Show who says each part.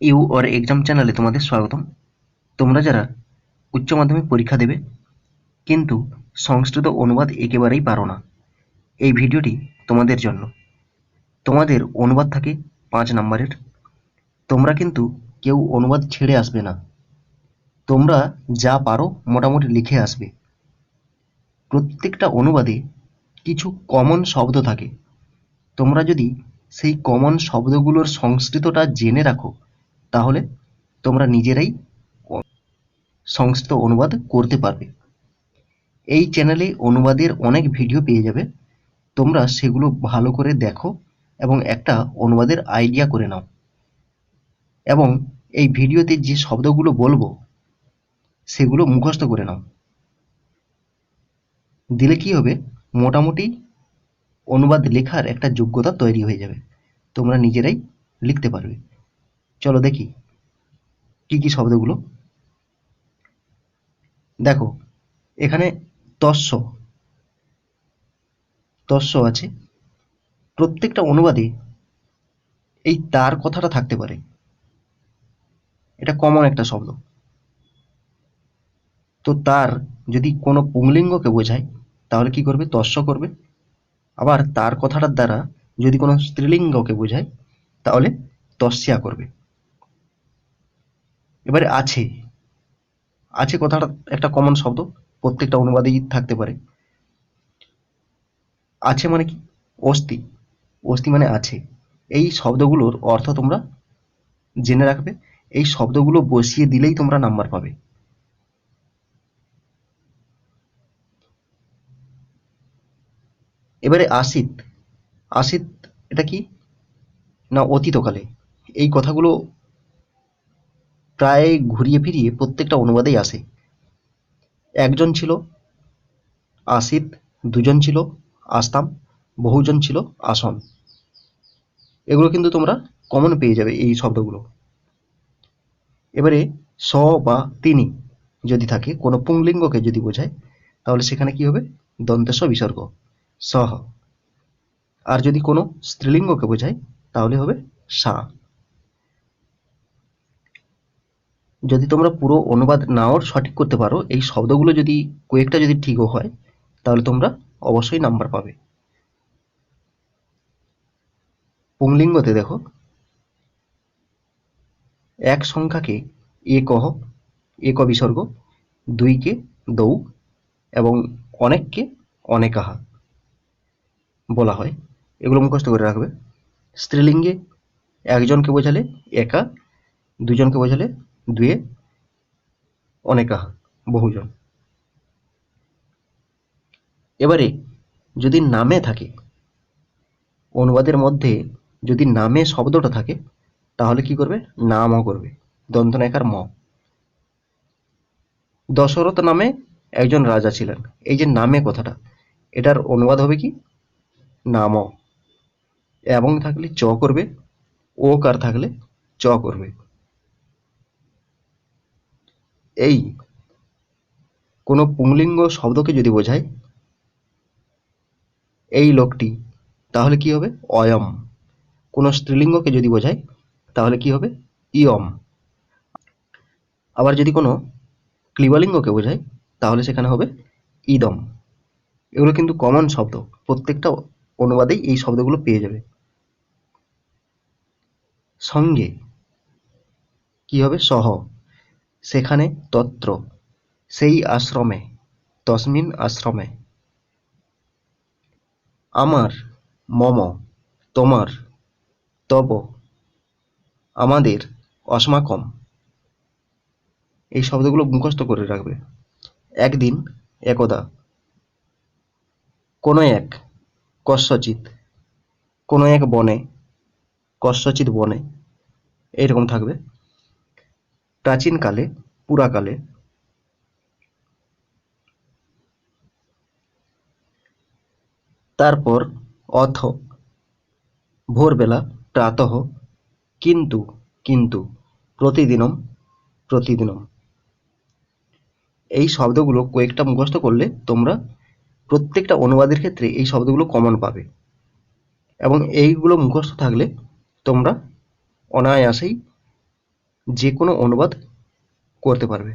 Speaker 1: You or exam চ্যানেলে তোমাদের স্বাগতম। তোমরা যারা উচ্চ মাধ্যমিক পরীক্ষা দেবে, কিন্তু সংস্কৃত অনুবাদ একেবারেই পারো না। এই ভিডিওটি তোমাদের জন্য। তোমাদের অনুবাদ থাকে পাঁচ নম্বরের। তোমরা কিন্তু কেউ অনুবাদ ছেড়ে আসবে না। তোমরা যা পারো মোটামুটি লিখে আসবে। প্রত্যেকটা অনুবাদে কিছু কমন শব্দ থাকে। তোমরা যদি সেই কমন শব্দগুলোর সংস্কৃতটা জেনে রাখো তাহলে তোমরা নিজেরাই সংস্কৃত অনুবাদ করতে পারবে। এই চ্যানেলে অনুবাদের অনেক ভিডিও পেয়ে যাবে। তোমরা সেগুলো ভালো করে দেখো এবং একটা অনুবাদের আইডিয়া করে নাও। এবং এই ভিডিওতে যে শব্দগুলো বলব, সেগুলো মুখস্থ করে নাও। দিলে কি হবে? মোটামুটি অনুবাদ লেখার একটা যোগ্যতা তৈরি হয়ে যাবে। তোমরা নিজেরাই লিখতে পারবে। চলো দেখি, কি কি শব্দগুলো। দেখো, এখানে তস্য তস্য আছে। প্রত্যেকটা অনুবাদে এই তার কথাটা থাকতে পারে। এটা কমন একটা শব্দ। তো তার যদি কোনো পুংলিঙ্গকে বোঝায়, তাহলে কি করবে? তস্য করবে। আবার তার কথাটার দ্বারা যদি কোনো স্ত্রীলিঙ্গকে বোঝায়, তাহলে তস্যা করবে। এবারে আছে। আছে কথাটা একটা কমন শব্দ, প্রত্যেকটা অনুবাদেই থাকতে পারে। আছে মানে কি? অস্থি। অস্থি মানে আছে। এই শব্দগুলোর অর্থ তোমরা জেনে রাখবে। এই শব্দগুলো বসিয়ে দিলেই তোমরা নাম্বার পাবে। এবারে আসিত। আসিত এটা কি? না, অতীতকালে। এই কথাগুলো প্রায় ঘুরিয়ে ফিরিয়ে প্রত্যেকটা অনুবাদেই আসে। একজন ছিল আসিত দুজন ছিল আসতাম, বহুজন ছিল আসন। এগুলো কিন্তু তোমরা কমন পেয়ে যাবে এই শব্দগুলো। এবারে স বা তিনি যদি থাকে, কোনো পুংলিঙ্গকে যদি বোঝায়, তাহলে সেখানে কি হবে? দন্তেস বিসর্গ। সহ। আর যদি কোনো স্ত্রীলিঙ্গকে বোঝায়, তাহলে হবে সা। যদি তোমরা পুরো অনুবাদ নাও সঠিক করতে পারো, এই শব্দগুলো যদি কয়েকটা যদি ঠিকও হয়, তাহলে তোমরা অবশ্যই নাম্বার পাবে। পুংলিঙ্গতে দেখো, এক সংখ্যাকে একহ এক বিসর্গ, দুইকে দৌ, এবং অনেককে অনেকাহা বলা হয়। এগুলো মুখস্থ করে রাখবে। স্ত্রীলিঙ্গে একজনকে বোঝালে একা, দুজনকে বোঝালে দুয়ে অনেকা বহুজন। এবারে যদি নামে থাকে, অনুবাদের মধ্যে যদি নামে শব্দটা থাকে, তাহলে কি করবে? নামও করবে। দন্তনায়কার ম। দশরথ নামে একজন রাজা ছিলেন। এই যে নামে কথাটা, এটার অনুবাদ হবে কি? নাম। এবং থাকলে চ করবে, ও কার থাকলে চ করবে। এই কোনো পুংলিঙ্গ শব্দকে যদি বোঝায়, এই লোকটি, তাহলে কি হবে? অয়ম। কোনো স্ত্রীলিঙ্গকে যদি বোঝায়, তাহলে কি হবে? ইয়ম। আবার যদি কোনো ক্লিবালিঙ্গকে বোঝায়, তাহলে সেখানে হবে ইদম। এগুলো কিন্তু কমন শব্দ। প্রত্যেকটা অনুবাদেই এই শব্দগুলো পেয়ে যাবে। সঙ্গে কি হবে? সহ। সেখানে তত্র, সেই আশ্রমে, তসমিন আশ্রমে। আমার, মম, তোমার, তব, আমাদের, অস্মাকম। এই শব্দগুলো মুখস্থ করে রাখবে। একদিন একদা, কোনো এক কস্যচিৎ কোনো এক বনে কস্যচিৎ বনে এইরকম থাকবে। প্রাচীনকালে, পুরাকালে। তারপর অথ, ভোরবেলা প্রাতঃ, কিন্তু কিন্তু, প্রতিদিনম প্রতিদিনম। এই শব্দগুলো কয়েকটা মুখস্থ করলে তোমরা প্রত্যেকটা অনুবাদের ক্ষেত্রে এই শব্দগুলো কমন পাবে। এবং এইগুলো মুখস্থ থাকলে তোমরা অনায়াসেই যে কোনো অনুবাদ করতে পারবে।